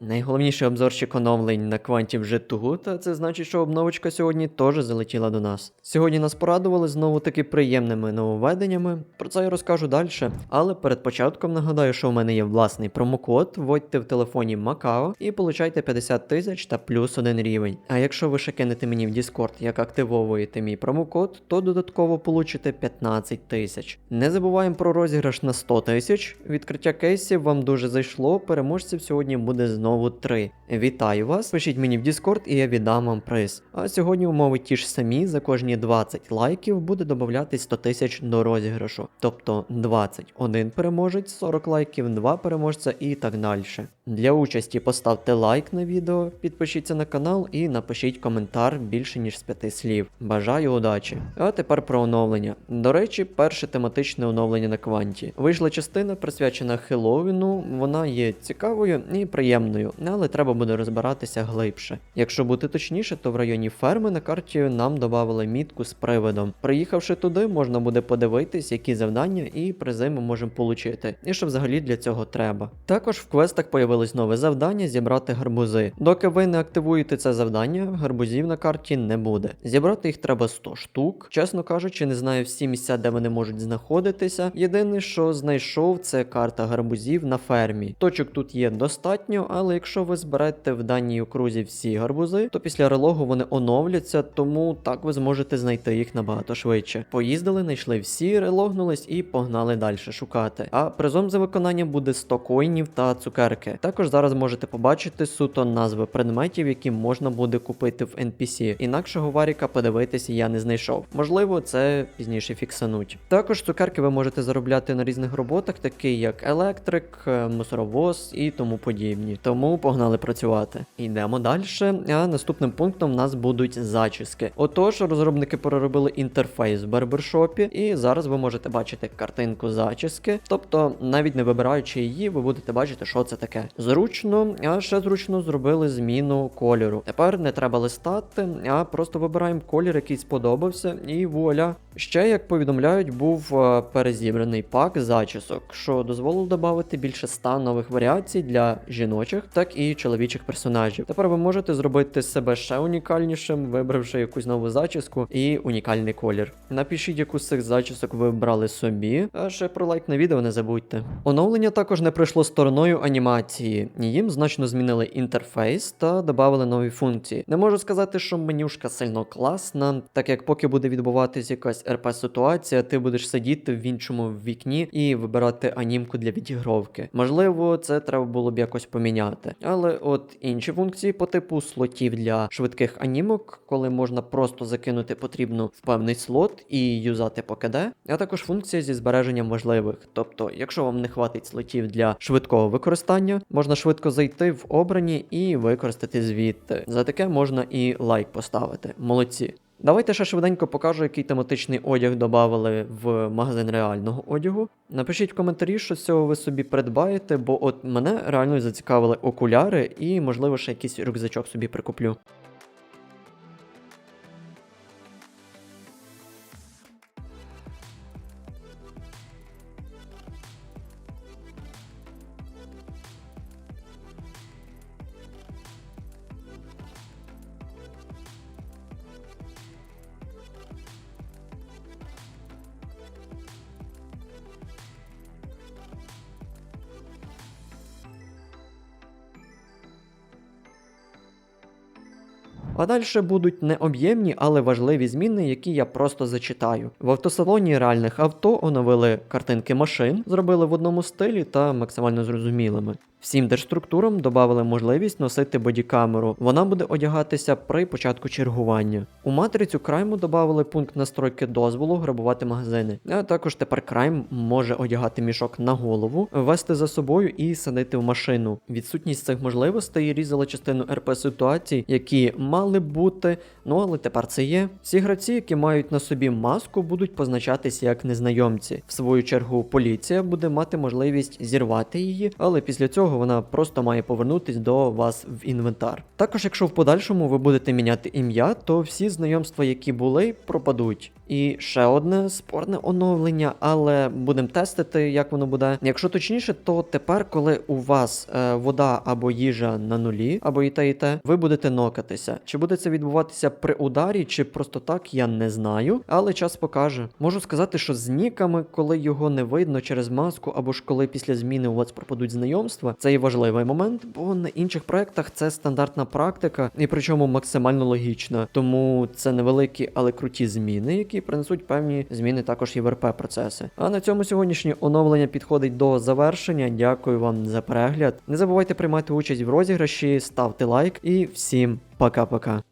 Найголовніший обзорщик оновлень на кванті вже тугу, та це значить, що обновочка сьогодні теж залетіла до нас. Сьогодні нас порадували знову таки приємними нововведеннями. Про це я розкажу далі. Але перед початком нагадаю, що у мене є власний промокод. Вводьте в телефоні Макао і получайте 50 тисяч та плюс один рівень. А якщо ви ще кинете мені в Discord, як активовуєте мій промокод, то додатково получите 15 тисяч. Не забуваємо про розіграш на 100 тисяч. Відкриття кейсів вам дуже зайшло. Переможців сьогодні буде знову 3. Вітаю вас! Пишіть мені в Discord і я віддам вам приз. А сьогодні умови ті ж самі. За кожні 20 лайків буде додатись 100 тисяч до розіграшу. Тобто 20 один переможець, 40 лайків, 2 переможця і так далі. Для участі поставте лайк на відео, підпишіться на канал і напишіть коментар більше ніж з 5 слів. Бажаю удачі! А тепер про оновлення. До речі, перше тематичне оновлення на кванті. Вийшла частина присвячена Хеллоуіну, вона є цікавою і приємною, але треба буде розбиратися глибше. Якщо бути точніше, то в районі ферми на карті нам додали мітку з привидом. Приїхавши туди, можна буде подивитись, які завдання і призи ми можемо отримати, і що взагалі для цього треба. Також в квестах появилось нове завдання зібрати гарбузи. Доки ви не активуєте це завдання, гарбузів на карті не буде. Зібрати їх треба 100 штук. Чесно кажучи, не знаю всі місця, де вони можуть знаходитися. Єдине, що знайшов, це карта гарбузів на фермі. Точок тут є достатньо, але якщо ви зберете в даній окрузі всі гарбузи, то після релогу вони оновляться, тому так ви зможете знайти їх набагато швидше. Поїздили, знайшли всі, релогнулись і погнали далі шукати. А призом за виконання буде 100 коїнів та цукерки. Також зараз можете побачити суто назви предметів, які можна буде купити в NPC. Інакшого варіка подивитися я не знайшов. Можливо, це пізніше фіксануть. Також цукерки ви можете заробляти на різних роботах, такі як електрик, е, мусоровоз і тому подібні. Тому погнали працювати. Йдемо далі. А наступним пунктом у нас будуть зачіски. Отож, розробники переробили інтерфейс в барбершопі, і зараз ви можете бачити картинку зачіски. Тобто, навіть не вибираючи її, ви будете бачити, що це таке. Зручно, а ще зручно зробили зміну кольору. Тепер не треба листати, а просто вибираємо колір, який сподобався, і вуаля. Ще, як повідомляють, був е, перезібраний пак зачісок, що дозволило додати більше 100 нових варіацій для жіночих, так і чоловічих персонажів. Тепер ви можете зробити себе ще унікальнішим, вибравши якусь нову зачіску і унікальний колір. Напишіть, яку з цих зачісок ви вибрали собі, а ще про лайк на відео не забудьте. Оновлення також не пройшло стороною анімації. Їм значно змінили інтерфейс та додали нові функції. Не можу сказати, що менюшка сильно класна, так як поки буде відбуватись якась РП ситуація, ти будеш сидіти в іншому вікні і вибирати анімку для відігровки. Можливо, це треба було б якось поміняти. Але от інші функції по типу слотів для швидких анімок, коли можна просто закинути потрібну в певний слот і юзати по КД, а також функція зі збереженням важливих. Тобто, якщо вам не хватить слотів для швидкого використання, можна швидко зайти в обрані і використати звідти. За таке можна і лайк поставити. Молодці. Давайте ще швиденько покажу, який тематичний одяг додали в магазин реального одягу. Напишіть в коментарі, що з цього ви собі придбаєте, бо от мене реально зацікавили окуляри і, можливо, ще якийсь рюкзачок собі прикуплю. А далі будуть не об'ємні, але важливі зміни, які я просто зачитаю. В автосалоні реальних авто оновили картинки машин, зробили в одному стилі та максимально зрозумілими. Всім держструктурам додали можливість носити бодікамеру. Вона буде одягатися при початку чергування. У матрицю крайму додали пункт настройки дозволу грабувати магазини. А також тепер крайм може одягати мішок на голову, вести за собою і садити в машину. Відсутність цих можливостей різала частину РП ситуацій, які мали бути, ну але тепер це є. Всі гравці, які мають на собі маску, будуть позначатися як незнайомці. В свою чергу, поліція буде мати можливість зірвати її, але після цього вона просто має повернутись до вас в інвентар. Також, якщо в подальшому ви будете міняти ім'я, то всі знайомства, які були, пропадуть. І ще одне спорне оновлення, але будемо тестити, як воно буде. Якщо точніше, то тепер, коли у вас е, вода або їжа на нулі, або і те, і те, ви будете нокатися. Чи буде це відбуватися при ударі, чи просто так, я не знаю, але час покаже. Можу сказати, що з ніками, коли його не видно через маску, або ж коли після зміни у вас пропадуть знайомства, це є важливий момент, бо на інших проектах це стандартна практика, і причому максимально логічна. Тому це невеликі, але круті зміни, які принесуть певні зміни також і в РП процеси. А на цьому сьогоднішнє оновлення підходить до завершення. Дякую вам за перегляд. Не забувайте приймати участь в розіграші, ставте лайк і всім пока-пока.